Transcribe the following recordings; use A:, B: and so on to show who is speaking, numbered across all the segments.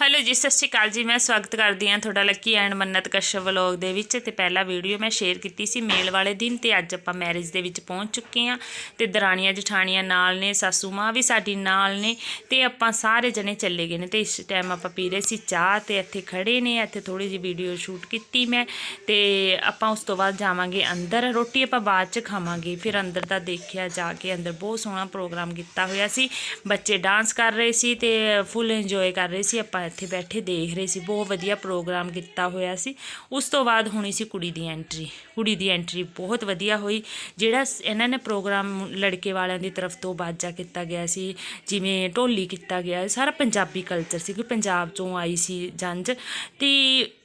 A: Hello ਜੀ, ਸਤਿ ਸ਼੍ਰੀ ਅਕਾਲ ਜੀ, ਮੈਂ ਸਵਾਗਤ ਕਰਦੀ ਹਾਂ ਤੁਹਾਡਾ Lucky and Mannat Kashyap vlog ਦੇ ਵਿੱਚ ਤੇ ਪਹਿਲਾ ਵੀਡੀਓ ਮੈਂ ਸ਼ੇਅਰ ਕੀਤੀ ਸੀ ਮੇਲ ਵਾਲੇ ਦਿਨ ਤੇ ਅੱਜ ਆਪਾਂ ਮੈਰਿਜ ਦੇ ਵਿੱਚ ਪਹੁੰਚ ਚੁੱਕੇ ਹਾਂ ਤੇ ਦਰਾਣੀਆਂ ਜਠਾਣੀਆਂ ਨਾਲ ਨੇ, ਸਾਸੂ ਮਾਂ ਵੀ ਸਾਡੀ ਨਾਲ ਨੇ ਤੇ ਆਪਾਂ ਸਾਰੇ ਜਣੇ ਚੱਲੇ ਗਏ ਨੇ ਤੇ ਇਸ ਟਾਈਮ ਆਪਾਂ ਪੀ ਰਹੇ ਸੀ ਚਾਹ ਤੇ ਇੱਥੇ ਖੜੇ ਨੇ, ਇੱਥੇ ਥੋੜੀ ਜਿਹੀ ਵੀਡੀਓ ਸ਼ੂਟ ਕੀਤੀ ਮੈਂ ਤੇ ਆਪਾਂ ਉਸ ਤੋਂ ਬਾਅਦ ਜਾਵਾਂਗੇ ਅੰਦਰ, ਰੋਟੀ ਆਪਾਂ ਬਾਅਦ ਚ ਖਾਵਾਂਗੇ, ਫਿਰ ਅੰਦਰ ਦਾ ਦੇਖਿਆ ਜਾ ਕੇ ਅੰਦਰ ਬਹੁਤ ਸੋਹਣਾ ਪ੍ਰੋਗਰਾਮ ਕੀਤਾ ਹੋਇਆ ਸੀ, ਬੱਚੇ ਡਾਂਸ ਕਰ ਰਹੇ ਸੀ ਤੇ ਫੁੱਲ ਇੰਜੋਏ ਕਰ ਰਹੇ ਸੀ ਆਪਾਂ ਇੱਥੇ ਬੈਠੇ ਦੇਖ ਰਹੇ ਸੀ, ਬਹੁਤ ਵਧੀਆ ਪ੍ਰੋਗਰਾਮ ਕੀਤਾ ਹੋਇਆ ਸੀ। ਉਸ ਤੋਂ ਬਾਅਦ ਹੋਣੀ ਸੀ ਕੁੜੀ ਦੀ ਐਂਟਰੀ ਕੁੜੀ ਦੀ ਐਂਟਰੀ ਬਹੁਤ ਵਧੀਆ ਹੋਈ, ਜਿਹੜਾ ਇਹਨਾਂ ਨੇ ਪ੍ਰੋਗਰਾਮ ਲੜਕੇ ਵਾਲਿਆਂ ਦੀ ਤਰਫ ਤੋਂ ਬਾਜਾ ਕੀਤਾ ਗਿਆ ਸੀ, ਜਿਵੇਂ ਢੋਲੀ ਕੀਤਾ ਗਿਆ, ਸਾਰਾ ਪੰਜਾਬੀ ਕਲਚਰ ਸੀ, ਕਿ ਪੰਜਾਬ ਚੋਂ ਆਈ ਸੀ ਜੰਜ ਤੇ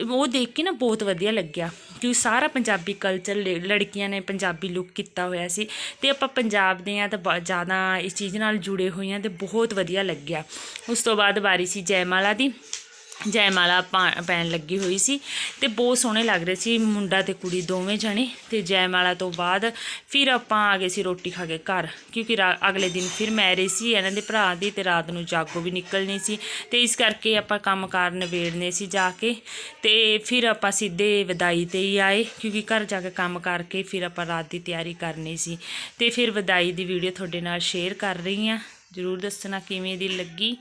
A: ਉਹ ਦੇਖ ਕੇ ਨਾ ਬਹੁਤ ਵਧੀਆ ਲੱਗਿਆ, ਕਿ ਸਾਰਾ ਪੰਜਾਬੀ ਕਲਚਰ ਲੜਕੀਆਂ ਨੇ ਪੰਜਾਬੀ ਲੁੱਕ ਕੀਤਾ ਹੋਇਆ ਸੀ। ਤੇ ਆਪਾਂ ਪੰਜਾਬ ਦੇ ਆ ਤਾਂ ਬਹੁਤ ਜ਼ਿਆਦਾ ਇਸ ਚੀਜ਼ ਨਾਲ ਜੁੜੇ ਹੋਏ ਆ ਤੇ ਬਹੁਤ ਵਧੀਆ ਲੱਗਿਆ। ਉਸ ਤੋਂ ਬਾਅਦ ਵਾਰੀ ਸੀ ਜੈਮਾਲਾ ਦੀ ਜੈਮਾਲਾ ਪਾ- ਪੈਣ ਲੱਗੀ ਹੋਈ ਸੀ ਤੇ ਬਹੁਤ ਸੋਹਣੇ ਲੱਗ ਰਹੇ ਸੀ ਮੁੰਡਾ ਤੇ ਕੁੜੀ ਦੋਵੇਂ ਜਣੇ ਤੇ ਜੈਮਾਲਾ ਤੋਂ ਬਾਅਦ ਫਿਰ ਆਪਾਂ ਆ ਗਏ ਸੀ ਰੋਟੀ ਖਾ ਕੇ ਘਰ ਕਿਉਂਕਿ ਰਾ- ਅਗਲੇ ਦਿਨ ਫਿਰ ਮੈਰਿਜ ਸੀ ਇਹਨਾਂ ਦੇ ਭਰਾ ਦੀ ਤੇ ਰਾਤ ਨੂੰ ਜਾਗੋ ਵੀ ਨਿਕਲਣੀ ਸੀ ਤੇ ਇਸ ਕਰਕੇ ਆਪਾਂ ਕੰਮ ਕਾਰ ਨਿਬੇੜਨੇ ਸੀ ਜਾ ਕੇ ਤੇ ਫਿਰ ਆਪਾਂ ਸਿੱਧੇ ਵਿਦਾਈ ਤੇ ਹੀ ਆਏ ਕਿਉਂਕਿ ਘਰ ਜਾ ਕੇ ਕੰਮ ਕਰਕੇ ਫਿਰ ਆਪਾਂ ਰਾਤ ਦੀ ਤਿਆਰੀ ਕਰਨੀ ਸੀ ਤੇ ਫਿਰ ਵਿਦਾਈ ਦੀ ਵੀਡੀਓ ਤੁਹਾਡੇ ਨਾਲ ਸ਼ੇਅਰ ਕਰ ਰਹੀ ਹਾਂ। ਜਰੂਰ ਦੱਸਣਾ ਕਿਵੇਂ ਦੀ ਲੱਗੀ।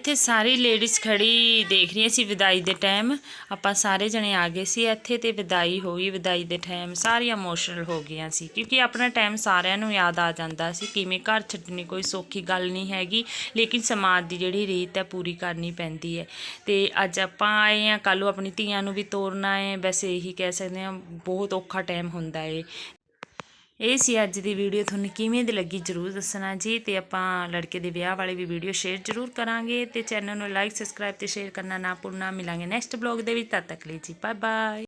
A: ਇੱਥੇ ਸਾਰੀ ਲੇਡੀਜ਼ ਖੜੀ ਦੇਖ ਰਹੀਆਂ ਸੀ ਵਿਦਾਈ ਦੇ ਟਾਈਮ ਆਪਾਂ ਸਾਰੇ ਜਣੇ ਆ ਗਏ ਸੀ ਇੱਥੇ ਤੇ ਵਿਦਾਈ ਹੋਈ ਵਿਦਾਈ ਦੇ ਟਾਈਮ ਸਾਰੀਆਂ ਇਮੋਸ਼ਨਲ ਹੋ ਗਈਆਂ ਸੀ। ਕਿਉਂਕਿ ਆਪਣਾ ਟਾਈਮ ਸਾਰਿਆਂ ਨੂੰ ਯਾਦ ਆ ਜਾਂਦਾ ਸੀ ਕਿਵੇਂ ਘਰ ਛੱਡਣੀ ਕੋਈ ਸੌਖੀ ਗੱਲ ਨਹੀਂ ਹੈਗੀ, ਲੇਕਿਨ ਸਮਾਜ ਦੀ ਜਿਹੜੀ ਰੀਤ ਹੈ ਪੂਰੀ ਕਰਨੀ ਪੈਂਦੀ ਹੈ। ਤੇ ਅੱਜ ਆਪਾਂ ਆਏ ਆ ਕੱਲ੍ਹ ਨੂੰ ਆਪਣੀ ਧੀਆਂ ਨੂੰ ਵੀ ਤੋਰਨਾ ਹੈ ਵੈਸੇ ਇਹੀ ਕਹਿ ਸਕਦੇ ਹਾਂ, ਬਹੁਤ ਔਖਾ ਟਾਈਮ ਹੁੰਦਾ ਏ ਇਹ ਸੀ ਅੱਜ ਦੀ ਵੀਡੀਓ, ਤੁਹਾਨੂੰ ਕਿਵੇਂ ਦੀ ਲੱਗੀ ਜਰੂਰ ਦੱਸਣਾ ਜੀ ਤੇ ਆਪਾਂ ਲੜਕੇ ਦੇ ਵਿਆਹ ਵਾਲੀ ਵੀ ਵੀਡੀਓ ਸ਼ੇਅਰ ਜਰੂਰ ਕਰਾਂਗੇ ਤੇ ਚੈਨਲ ਨੂੰ ਲਾਈਕ ਸਬਸਕ੍ਰਾਈਬ ਤੇ ਸ਼ੇਅਰ ਕਰਨਾ ਨਾ ਭੁੱਲਣਾ। ਮਿਲਾਂਗੇ ਨੈਕਸਟ ਬਲੌਗ ਦੇ ਵਿੱਚ, ਤਦ ਤੱਕ ਲਈ ਜੀ ਬਾਏ ਬਾਏ